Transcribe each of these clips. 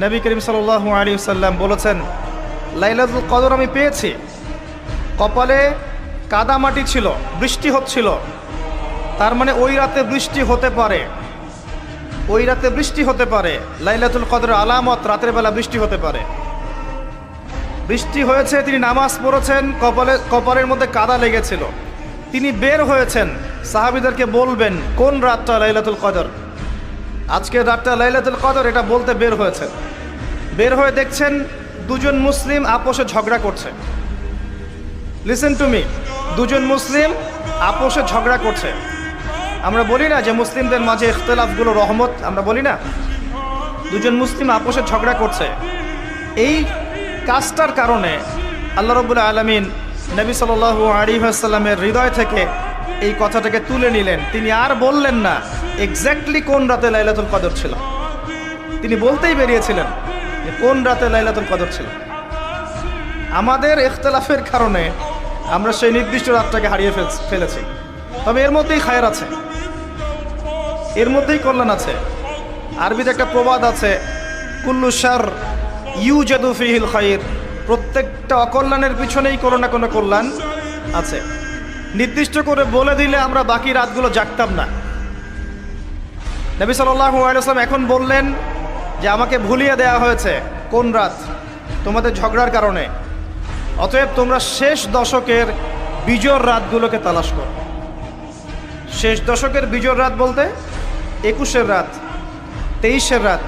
নবী করিম সাল্লাল্লাহু আলী সাল্লাম বলেছেন, লাইলাতুল কদর আমি পেয়েছি। কপালে কাদামাটি ছিল, বৃষ্টি হচ্ছিল। তার মানে ওই রাতে বৃষ্টি হতে পারে। ওই রাতে বৃষ্টি হতে পারে। লাইলাতুল কদর আলামত রাতের বেলা বৃষ্টি হতে পারে। বৃষ্টি হয়েছে, তিনি নামাজ পড়েছেন, কপালে, কপালের মধ্যে কাদা লেগেছিল। তিনি বের হয়েছেন। সাহাবিদেরকে বলবেন, কোন রাতটা লাইলাতুল কদর? আজকের রাতটা লাইলাতুল কদর, এটা বলতে বের হয়েছেন। বের হয়ে দেখছেন দুজন মুসলিম আপোষে ঝগড়া করছে। লিসেন টু মি দুজন মুসলিম আপোষে ঝগড়া করছে। আমরা বলি না যে মুসলিমদের মাঝে ইখতলাফগুলো রহমত, আমরা বলি না। দুজন মুসলিম আপোষে ঝগড়া করছে। এই কাজটার কারণে আল্লাহ রবুল্লা আলমিন নবী সাল আলী আসাল্লামের হৃদয় থেকে এই কথাটাকে তুলে নিলেন। তিনি আর বললেন না এক্স্যাক্টলি কোন রাতে লাইলাতুল কদর ছিল। তিনি বলতেই বেরিয়েছিলেন। যে কোন রাতে লাইলাতুল কদর ছিল? আমাদের ইখতলাফের কারণে আমরা সেই নির্দিষ্ট রাতটাকে হারিয়ে ফেল- ফেলেছি। তবে এর মধ্যেই খায়ের আছে। এর মধ্যেই কল্যাণ আছে। আরবিতে একটা প্রবাদ আছে, কুল্লু সার ইউ জাদুফিহিল খাইর। প্রত্যেকটা অকল্যাণের পিছনেই কোনো না কোনো কল্যাণ আছে। নির্দিষ্ট করে বলে দিলে আমরা বাকি রাতগুলো জাগতাম না। নবী সাল্লাম এখন বললেন যে আমাকে ভুলিয়ে দেওয়া হয়েছে কোন রাত? তোমাদের ঝগড়ার কারণে। অতএব তোমরা শেষ দশকের বিজোর রাতগুলোকে তালাশ করো। শেষ দশকের বিজোর রাত বলতে একুশের রাত, তেইশের রাত,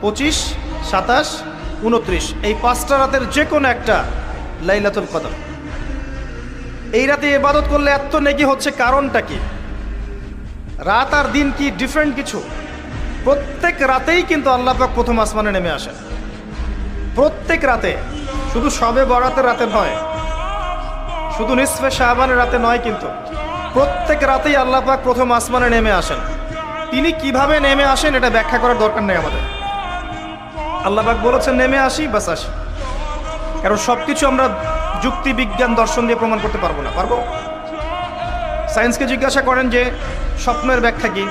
পঁচিশ, সাতাশ, উনত্রিশ, এই পাঁচটা রাতের যে কোনো একটা লাইলাতুল কদর। এই রাতে এবাদত করলে এত নেকি হচ্ছে কারণটা কি? রাত আর দিন কি ডিফারেন্ট কিছু? প্রত্যেক রাতেই কিন্তু আল্লাহ পাক প্রথম আসমানে নেমে আসেন। প্রত্যেক রাতে। শুধু সবে বরাতের রাতে নয়। শুধু নিসফে শাহবানের রাতে নয় কিন্তু প্রত্যেক রাতেই আল্লাহ পাক প্রথম আসমানে নেমে আসেন। তিনি কীভাবে নেমে আসেন এটা ব্যাখ্যা করার দরকার নেই আমাদের। আল্লাহ পাক বলেছেন, নেমে আসি, বাস আসি। কারণ সব কিছু আমরা যুক্তি, বিজ্ঞান, দর্শন দিয়ে প্রমাণ করতে পারব না। পারব? সায়েন্সকে জিজ্ঞাসা করেন যে, স্বপ্নের ব্যাখ্যা কি?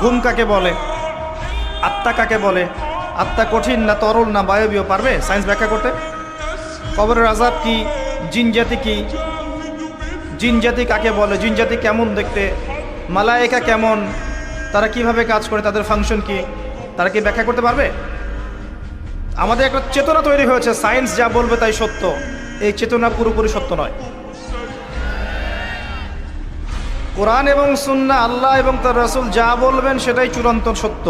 ঘুম কাকে বলে? আত্মা কাকে বলে? আত্মা কঠিন না তরল না বায়বীয় পারবে? সায়েন্স ব্যাখ্যা করতে। কবরের আজাব কি? জিন জাতি কি? জিন জাতি কাকে বলে? জিন জাতি কেমন দেখতে? মালায়েকা কেমন? তারা কীভাবে কাজ করে? তাদের ফাংশন কি? তারা কি ব্যাখ্যা করতে পারবে? আমাদের একটা চেতনা তৈরি হয়েছে। সায়েন্স যা বলবে তাই সত্য। এই চেতনা পুরোপুরি সত্য নয়। কোরআন এবং সুন্না আল্লাহ এবং তার রসুল যা বলবেন সেটাই চূড়ান্ত সত্য।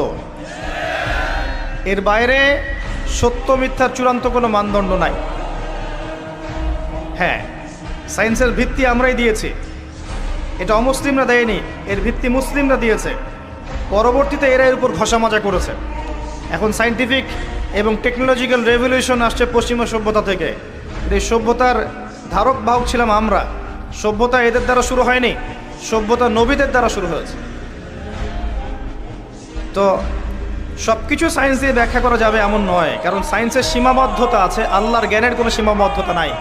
এর বাইরে সত্য মিথ্যার চূড়ান্ত কোনো মানদণ্ড নাই। হ্যাঁ সায়েন্সের ভিত্তি আমরাই দিয়েছি। এটা অমুসলিমরা দেয়নি, এর ভিত্তি মুসলিমরা দিয়েছে। পরবর্তীতে এরা এর উপর ঘষা মাজা করেছে। এখন সায়েন্টিফিক এবং টেকনোলজিক্যাল রেভলিউশন আসছে পশ্চিমা সভ্যতা থেকে। এই সভ্যতার ধারক বাহক ছিলাম আমরা। সভ্যতা এদের দ্বারা শুরু হয়নি। সভ্যতা নবীদের দ্বারা শুরু হয়েছে। তো সব কিছু সায়েন্স দিয়ে ব্যাখ্যা করা যাবে এমন নয়, কারণ সায়েন্সের সীমাবদ্ধতা আছে, আল্লাহর জ্ঞানের কোনো সীমাবদ্ধতা নাই।